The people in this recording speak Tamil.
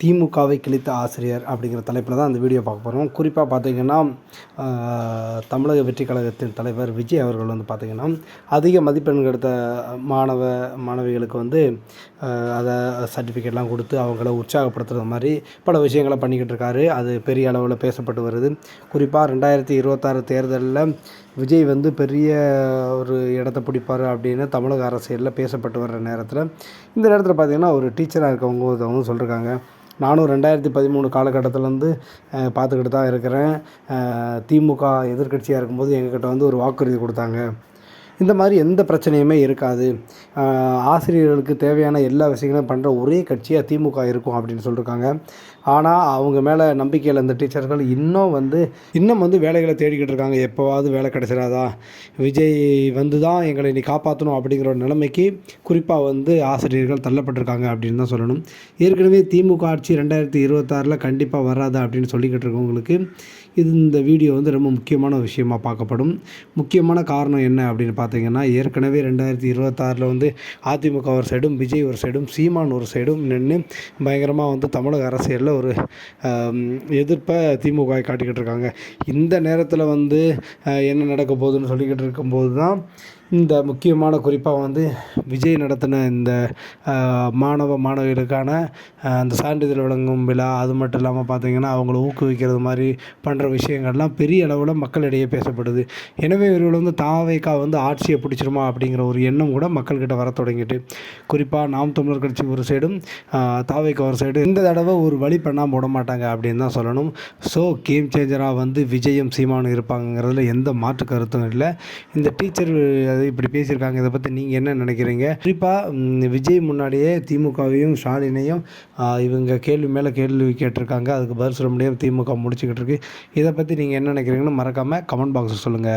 திமுகவை கிழித்த ஆசிரியர் அப்படிங்கிற தலைப்பில் தான் அந்த வீடியோ பார்க்க போகிறோம். குறிப்பாக பார்த்தீங்கன்னா தமிழக வெற்றி கழகத்தின் தலைவர் விஜய் அவர்கள் வந்து பார்த்திங்கன்னா அதிக மதிப்பெண்கள் எடுத்த மாணவ மாணவிகளுக்கு வந்து அதை சர்டிஃபிகேட்லாம் கொடுத்து அவங்கள உற்சாகப்படுத்துகிற மாதிரி பல விஷயங்களை பண்ணிக்கிட்டு இருக்காரு. அது பெரிய அளவில் பேசப்பட்டு வருது. குறிப்பாக ரெண்டாயிரத்தி இருபத்தாறு தேர்தலில் விஜய் வந்து பெரிய ஒரு இடத்த பிடிப்பார் அப்படின்னு தமிழக அரசியலில் பேசப்பட்டு வர்ற நேரத்தில் இந்த நேரத்தில் பார்த்திங்கன்னா ஒரு டீச்சராக இருக்கவங்க ஒருத்தவங்க சொல்லியிருக்காங்க நானும் ரெண்டாயிரத்தி பதிமூணு காலகட்டத்திலேருந்து பார்த்துக்கிட்டு தான் இருக்கிறேன். திமுக எதிர்க்கட்சியாக இருக்கும்போது எங்ககிட்ட வந்து ஒரு வாக்குறுதி கொடுத்தாங்க. இந்த மாதிரி எந்த பிரச்சனையுமே இருக்காது. ஆசிரியர்களுக்கு தேவையான எல்லா விஷயங்களும் பண்ணுற ஒரே கட்சியாக திமுக இருக்கும் அப்படின்னு சொல்லியிருக்காங்க ஆனால் அவங்க மேலே நம்பிக்கையில் இந்த டீச்சர்கள் இன்னும் வந்து இன்னும் வந்து வேலைகளை தேடிக்கிட்டு இருக்காங்க. எப்போவாவது வேலை கிடைச்சிடாதா? விஜய் வந்து தான் எங்களை நீ காப்பாற்றணும் அப்படிங்கிற ஒரு நிலைமைக்கு குறிப்பாக வந்து ஆசிரியர்கள் தள்ளப்பட்டிருக்காங்க அப்படின்னு தான் சொல்லணும். ஏற்கனவே திமுக ஆட்சி ரெண்டாயிரத்தி இருபத்தாறில் கண்டிப்பாக வராது அப்படின்னு சொல்லிக்கிட்டு இருக்கவங்களுக்கு இது இந்த வீடியோ வந்து ரொம்ப முக்கியமான விஷயமாக பார்க்கப்படும். முக்கியமான காரணம் என்ன அப்படின்னு பார்த்தீங்கன்னா ஏற்கனவே ரெண்டாயிரத்தி இருபத்தாறில் வந்து அதிமுக ஒரு சைடும் விஜய் ஒரு சைடும் சீமான் ஒரு சைடும் நின்று பயங்கரமாக வந்து தமிழக அரசியலில் ஒரு எதிர்ப்பை திமுக காட்டிக்கிட்டு இருக்காங்க. இந்த நேரத்தில் வந்து என்ன நடக்க போகுதுன்னு சொல்லிக்கிட்டு இருக்கும்போது தான் இந்த முக்கியமான குறிப்பாக வந்து விஜய் நடத்தின இந்த மாணவ மாணவிகளுக்கான அந்த சான்றிதழ் வழங்கும் விழா அது மட்டும் இல்லாமல் பார்த்திங்கன்னா அவங்கள ஊக்குவிக்கிறது மாதிரி பண்ணுற விஷயங்கள்லாம் பெரிய அளவில் மக்களிடையே பேசப்படுது. எனவே இவர்கள் வந்து தாவைக்கா வந்து ஆட்சியை பிடிச்சிருமா அப்படிங்கிற ஒரு எண்ணம் கூட மக்கள்கிட்ட வர தொடங்கிட்டு குறிப்பாக நாம் தமிழர் கட்சி ஒரு சைடும் தாவைக்கா ஒரு சைடு இந்த தடவை ஒரு வழி பண்ணாமல் விட மாட்டாங்க அப்படின்னு தான் சொல்லணும். ஸோ கேம் சேஞ்சராக வந்து விஜயம் சீமானும் இருப்பாங்கிறதுல எந்த மாற்று கருத்தும் இல்லை. இந்த டீச்சர் அது இப்படி பேசியிருக்காங்க இதை பற்றி நீங்கள் என்ன நினைக்கிறீங்க? குறிப்பாக விஜய் முன்னாடியே திமுகவையும் ஸ்டாலினையும் இவங்க கேள்வி மேலே கேள்வி கேட்டிருக்காங்க. அதுக்கு பதில் சொல்ல முடியாமல் திமுக முடிச்சுக்கிட்டு இருக்கு. இதை பற்றி நீங்கள் என்ன நினைக்கிறீங்கன்னு மறக்காமல் கமெண்ட் பாக்ஸில் சொல்லுங்கள்